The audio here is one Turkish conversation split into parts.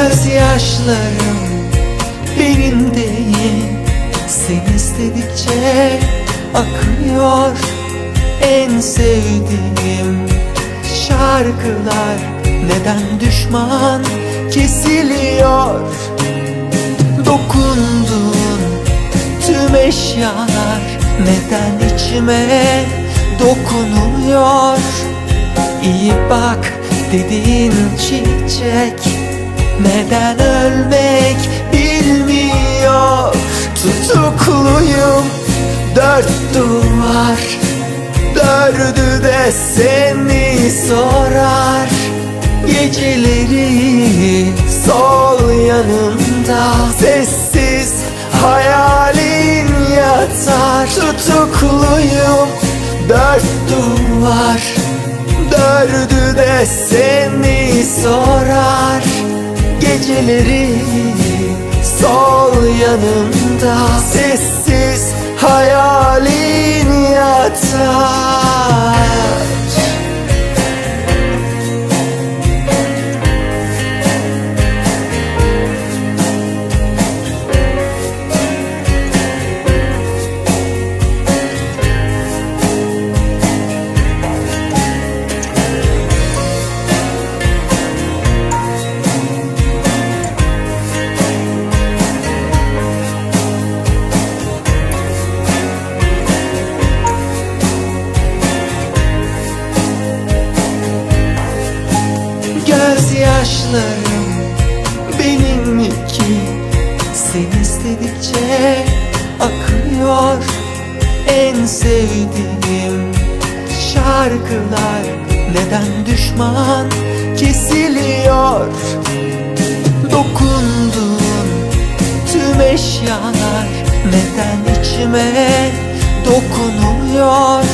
Gözyaşlarım benim değil. Sen istedikçe akıyor En sevdiğim şarkılar. Neden düşman kesiliyor? Dokunduğun tüm eşyalar Neden içime dokunuyor İyi bak dediğin çiçek Neden ölmek bilmiyor. Tutukluyum. Dört duvar. Dördü de seni sorar. Geceleri sol yanında Sessiz hayalin yatar. Tutukluyum. Dört duvar. Dördü de seni sorar Geceleri sol yanında Sessiz hayalin yatar benim iki Sen istedikçe akıyor. En sevdiğim şarkılar Neden düşman kesiliyor? Dokunduğun tüm eşyalar Neden içime dokunuyor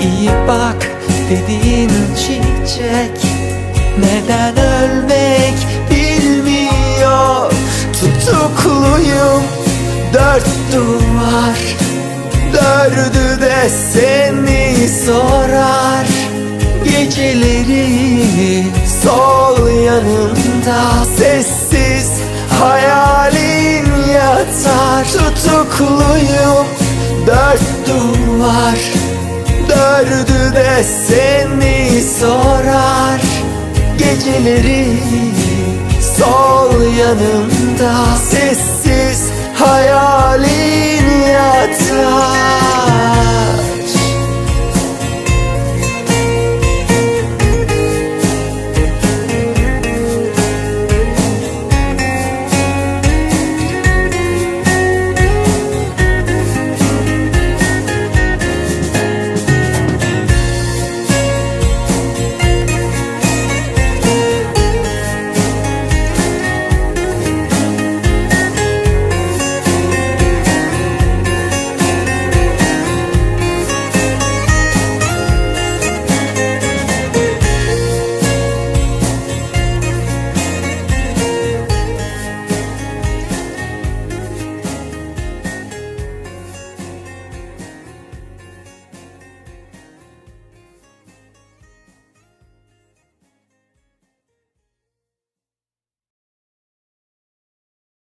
İyi bak dediğin çiçek neden ölmek bilmiyor Tutukluyum. Dört duvar Dördü de seni sorar. Geceleri sol yanında Sessiz hayalin yatar. Tutukluyum. Dört duvar Dördü de seni sorar. Geceleri sol yanımda Sessiz hayalin